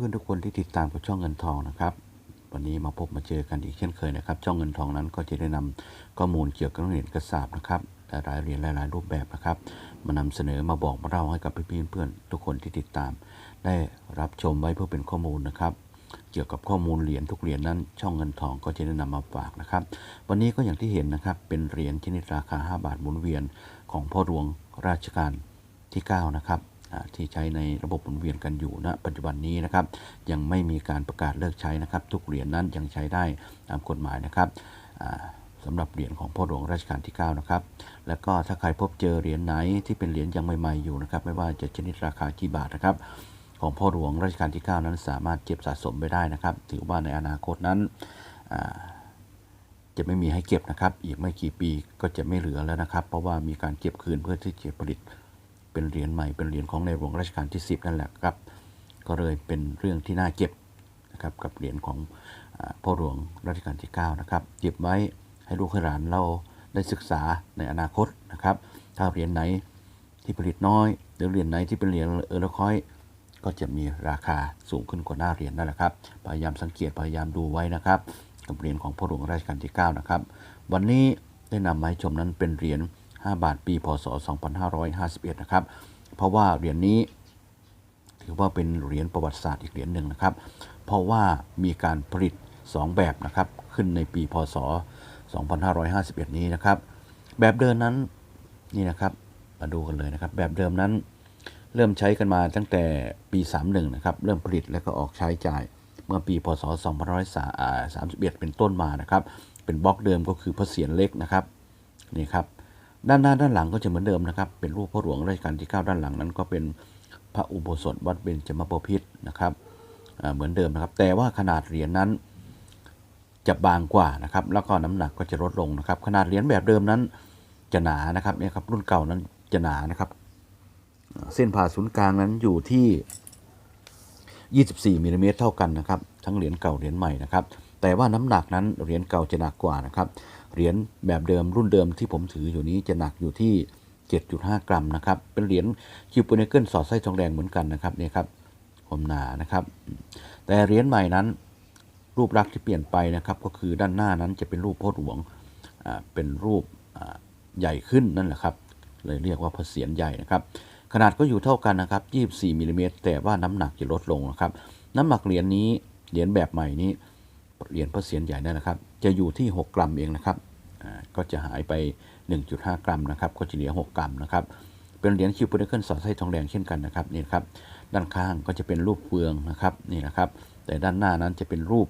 พื่อนๆทุกคนที่ติดตามกับช่องเงินทองนะครับวันนี้มาพบมาเจอกันอีกเช่นเคยนะครับ ช่องเงินทองนั้นก็จะได้นำข้อมูลเกี่ยวกับเหรียญกระสาบนะครับหลายเหรียญหลาย ๆ รูปแบบนะครับ มานำเสนอมาบอกมาเล่าให้กับพี่ๆเพื่อนๆทุกคนที่ติดตาม ได้รับชมไว้เพื่อเป็นข้อมูลนะครับ เกี่ยวกับข้อมูลเหรียญทุกเหรียญนั้น ช่องเงินทองก็จะได้นำมาฝากนะครับ วันนี้ก็อย่างที่เห็นนะครับเป็นเหรียญชนิดราคา 5 บาทหมุนเวียนของพ่อหลวงราชการที่ 9 นะครับ ที่ใช้ในระบบหมุนเวียนกันอยู่ณปัจจุบันนี้นะครับ ยังไม่มีการประกาศเลิกใช้นะครับ ทุกเหรียญนั้นยังใช้ได้ตามกฎหมายนะครับสำหรับเหรียญของพ่อหลวงรัชกาลที่ 9 นะครับ แล้วก็ถ้าใครพบเจอเหรียญไหนที่เป็นเหรียญยังใหม่ๆอยู่นะครับ ไม่ว่าจะชนิดราคากี่บาทนะครับ ของพ่อหลวงรัชกาลที่ 9 นั้นสามารถเก็บสะสมไปได้นะครับ ถือว่าในอนาคตนั้นจะไม่มีให้เก็บนะครับ อีกไม่กี่ปีก็จะไม่เหลือแล้วนะครับ เพราะว่ามีการเก็บคืนเพื่อที่จะผลิต เป็นเหรียญใหม่เป็นเหรียญของในหลวงรัชกาลที่ 10 นั่นแหละครับ ก็เลยเป็นเรื่องที่น่าเก็บนะครับกับเหรียญของอพ่อหลวงรัชกาลที่ 9 นะครับ เก็บไว้ให้ลูกให้หลานเราได้ศึกษาในอนาคตนะครับ ถ้าเหรียญไหนที่ผลิตน้อย หรือเหรียญไหนที่เป็นเหรียญเออละคอยก็จะมีราคาสูงขึ้นกว่าหน้าเหรียญนั่นแหละครับ พยายามสังเกตพยายามดูไว้นะครับ กับเหรียญของพ่อหลวงรัชกาลที่ 9 นะครับ วันนี้ได้นำมาให้ชมนั้นเป็นเหรียญ 5 บาทปีพศ 2551 นะครับ เพราะว่าเหรียญนี้ถือว่าเป็นเหรียญประวัติศาสตร์อีกเหรียญหนึ่งนะครับ เพราะว่ามีการผลิต 2 แบบนะครับ ขึ้นในปีพศ 2551 นี้นะครับ แบบเดิมนั้นนี่นะครับมาดูกันเลยนะครับ แบบเดิมนั้นเริ่มใช้กันมาตั้งแต่ปี 31 นะครับ เริ่มผลิตและก็ออกใช้จ่ายเมื่อปีพศ 2531 เป็นต้นมานะครับ เป็นบล็อกเดิมก็คือพระเศียรเล็กนะครับนี่ครับ ด้านหน้าด้านหลังก็จะเหมือนเดิมนะครับ เป็นรูปพ่อหลวงรัชกาลที่ 9 ด้านหลังนั้น ก็เป็นพระอุโบสถวัดเบญจมบพิตรนะครับเหมือนเดิมนะครับ แต่ว่าขนาดเหรียญนั้นจะบางกว่านะครับ แล้วก็น้ำหนักก็จะลดลงนะครับ ขนาดเหรียญแบบเดิมนั้นจะหนานะครับเนี่ยครับรุ่นเก่านั้นจะหนานะครับ เส้นผ่าศูนย์กลางนั้นอยู่ที่ 24มิลลิเมตรเท่ากันนะครับ ทั้งเหรียญเก่าเหรียญใหม่นะครับ แต่ว่าน้ำหนักนั้นเหรียญเก่าจะหนักกว่านะครับ เหรียญแบบเดิมรุ่นเดิมที่ผมถืออยู่นี้จะหนักอยู่ที่ 7.5 กรัมนะครับ เป็นเหรียญคิวปูเนเกิลสอดไส้ทองแดงเหมือนกันนะครับเนี่ยครับความหนานะครับ แต่เหรียญใหม่นั้น รูปลักษณ์ที่เปลี่ยนไปนะครับ ก็คือด้านหน้านั้นจะเป็นรูปพ่อหลวงเป็นรูปใหญ่ขึ้นนั่นแหละครับ เลยเรียกว่าพระเศียรใหญ่นะครับ ขนาดก็อยู่เท่ากันนะครับ 24มิลลิเมตรแต่ว่าน้ำหนักจะลดลงนะครับ น้ำหนักเหรียญนี้เหรียญแบบใหม่นี้เหรียญพระเศียรใหญ่นั่นนะครับ จะอยู่ที่ 6 กรัมเองนะครับก็จะหายไป 1.5 กรัมนะครับก็จะเหลือ 6 กรัมนะครับเป็นเหรียญคิวปูนเคิลสอดไส้ทองแดงเช่นกันนะครับนี่ครับด้านข้างก็จะเป็นรูปเฟืองนะครับนี่นะครับ แต่ด้านหน้านั้นจะเป็นรูป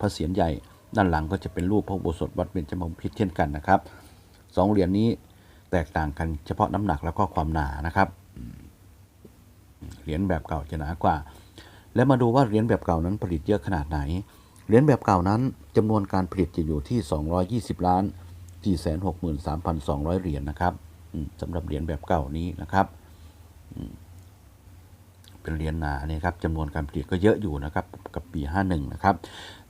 พระเศียรใหญ่ ด้านหลังก็จะเป็นรูปพระโบสถวัดเบญจมบพิตรเช่นกันนะครับสองเหรียญนี้แตกต่างกันเฉพาะน้ำหนักแล้วก็ความหนานะครับเหรียญแบบเก่าจะหนากว่า แล้วมาดูว่าเหรียญแบบเก่านั้นผลิตเยอะขนาดไหน เหรียญแบบเก่านั้นจำนวนการผลิตจะอยู่ที่ 220 ล้าน 463,200 เหรียญนะครับสำหรับเหรียญแบบเก่านี้นะครับ เป็นเหรียญหนาเนี่ยครับจำนวนการผลิตก็เยอะอยู่นะครับกับปี 51 นะครับ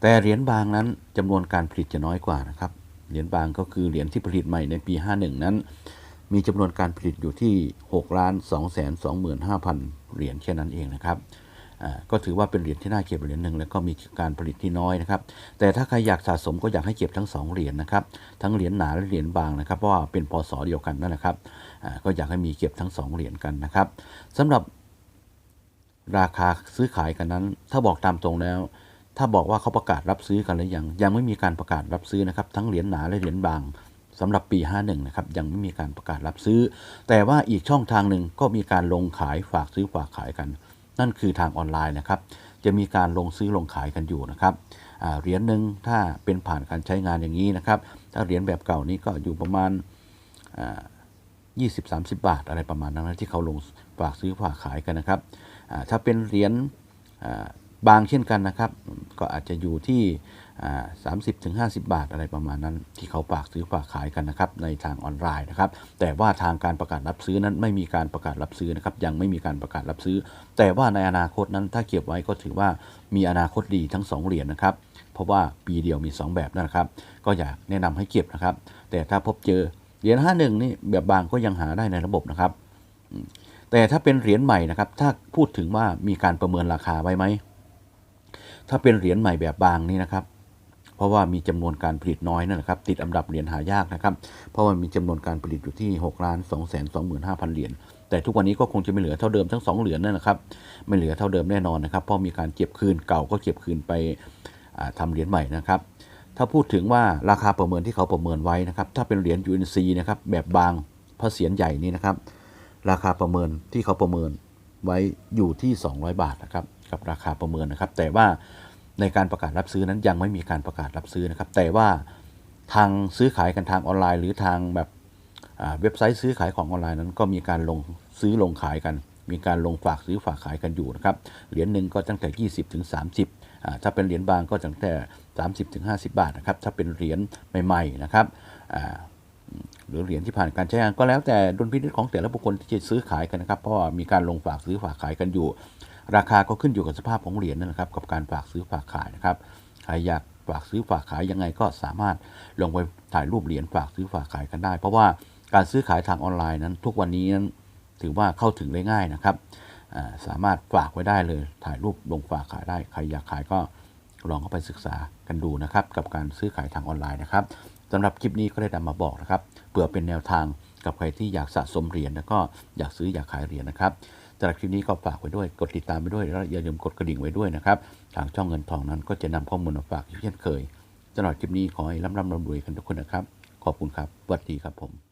แต่เหรียญบางนั้นจำนวนการผลิตจะน้อยกว่านะครับเหรียญบางก็คือเหรียญที่ผลิตใหม่ในปี 51 นั้น มีจำนวนการผลิตอยู่ที่6ล้าน2แสน25,000 เหรียญแค่นั้นเองนะครับ ก็ถือว่าเป็นเหรียญที่น่าเก็บเหรียญหนึ่งแล้วก็มีการผลิตที่น้อยนะครับ แต่ถ้าใครอยากสะสมก็อยากให้เก็บทั้งสองเหรียญนะครับ ทั้งเหรียญหนาและเหรียญบางนะครับ เพราะว่าเป็นพศเดียวกันนั่นแหละครับก็อยากให้มีเก็บทั้งสองเหรียญกันนะครับสำหรับราคาซื้อขายกันนั้น ถ้าบอกตามตรงแล้ว ถ้าบอกว่าเขาประกาศรับซื้อกันหรือยัง ยังไม่มีการประกาศรับซื้อนะครับ ทั้งเหรียญหนาและเหรียญบางสำหรับปี 51 นะครับ ยังไม่มีการประกาศรับซื้อ แต่ว่าอีกช่องทางหนึ่งก็มีการลงขายฝากซื้อฝากขายกัน นั่นคือทางออนไลน์นะครับ จะมีการลงซื้อลงขายกันอยู่นะครับเหรียญหนึ่งถ้าเป็นผ่านการใช้งานอย่างนี้นะครับ ถ้าเหรียญแบบเก่านี้ก็อยู่ประมาณ20 30 บาทอะไรประมาณนั้นที่เขาลงฝากซื้อฝากขายกันนะครับถ้าเป็นเหรียญ บางเช่นกันนะครับ ก็อาจจะอยู่ที่สามสิบถึงห้าสิบาทอะไรประมาณนั้น ที่เขาฝากซื้อฝากขายกันนะครับในทางออนไลน์นะครับ แต่ว่าทางการประกาศรับซื้อนั้นไม่มีการประกาศรับซื้อนะครับ ยังไม่มีการประกาศรับซื้อ แต่ว่าในอนาคตนั้นถ้าเก็บไว้ก็ถือว่ามีอนาคตดีทั้งสองเหรียญนะครับ เพราะว่าปีเดียวมี 2 แบบนะครับ ก็อยากแนะนำให้เก็บนะครับ แต่ถ้าพบเจอเหรียญห้าหนึ่งนี่แบบบางก็ยังหาได้ในระบบนะครับ แต่ถ้าเป็นเหรียญใหม่นะครับ ถ้าพูดถึงว่ามีการประเมินราคาไว้ไหม ถ้าเป็นเหรียญใหม่แบบบางนี่นะครับ เพราะว่ามีจำนวนการผลิตน้อยนั่นแหละครับ ติดอันดับเหรียญหายากนะครับ เพราะว่ามีจำนวนการผลิตอยู่ที่6ล้าน2 2 5 0 0 0เหรียญ แต่ทุกวันนี้ก็คงจะไม่เหลือเท่าเดิมทั้ง 2 เหรียญนั่นแหละครับ ไม่เหลือเท่าเดิมแน่นอนนะครับ เพราะมีการเก็บคืนเก่าก็เก็บคืนไปอ่าทำเหรียญใหม่นะครับถ้าพูดถึงว่าราคาประเมินที่เขาประเมินไว้นะครับ ถ้าเป็นเหรียญ UNC นะครับแบบบางพระเสียรใหญ่นี่นะครับ ราคาประเมินที่เขาประเมินไว้อยู่ที่ 200 บาทนะครับ กับราคาประเมินนะครับ แต่ว่าในการประกาศรับซื้อนั้นยังไม่มีการประกาศรับซื้อนะครับ แต่ว่าทางซื้อขายกันทางออนไลน์ หรือทางแบบเว็บไซต์ซื้อขายของออนไลน์นั้นก็มีการลงซื้อลงขายกัน มีการลงฝากซื้อฝากขายกันอยู่นะครับ เหรียญหนึ่งก็ตั้งแต่ 20 ถึง 30 ถ้าเป็นเหรียญบางก็ตั้งแต่ 30 ถึง 50 บาทนะครับ ถ้าเป็นเหรียญใหม่ๆนะครับหรือเหรียญที่ผ่านการใช้งานก็แล้วแต่ดุลพินิจของแต่ละบุคคลที่จะซื้อขายกันนะครับ เพราะว่ามีการลงฝากซื้อฝากขายกันอยู่ ราคาก็ขึ้นอยู่กับสภาพของเหรียญนั่นแหละครับ กับการฝากซื้อฝากขายนะครับใครอยากฝากซื้อฝากขายยังไงก็สามารถลงไปถ่ายรูปเหรียญฝากซื้อฝากขายกันได้ เพราะว่าการซื้อขายทางออนไลน์นั้น ทุกวันนี้นั้นถือว่าเข้าถึงได้ง่ายนะครับสามารถฝากไว้ได้เลย ถ่ายรูปลงฝากขายได้ ใครอยากขายก็ลองเข้าไปศึกษากันดูนะครับ กับการซื้อขายทางออนไลน์นะครับสำหรับคลิปนี้ก็ได้นำมาบอกนะครับเพื่อเป็นแนวทางกับใครที่อยากสะสมเหรียญแล้วก็อยากซื้ออยากขายเหรียญนะครับ สำหรับคลิปนี้ก็ฝากไว้ด้วย กดติดตามไปด้วยแล้วอย่าลืมกดกระดิ่งไว้ด้วยนะครับ ทางช่องเงินทองนั้นก็จะนำข้อมูลมาฝากเช่นเคยสำหรับคลิปนี้ขอให้ร่ำร่ำรวยกันทุกคนนะครับ ขอบคุณครับสวัสดีครับผม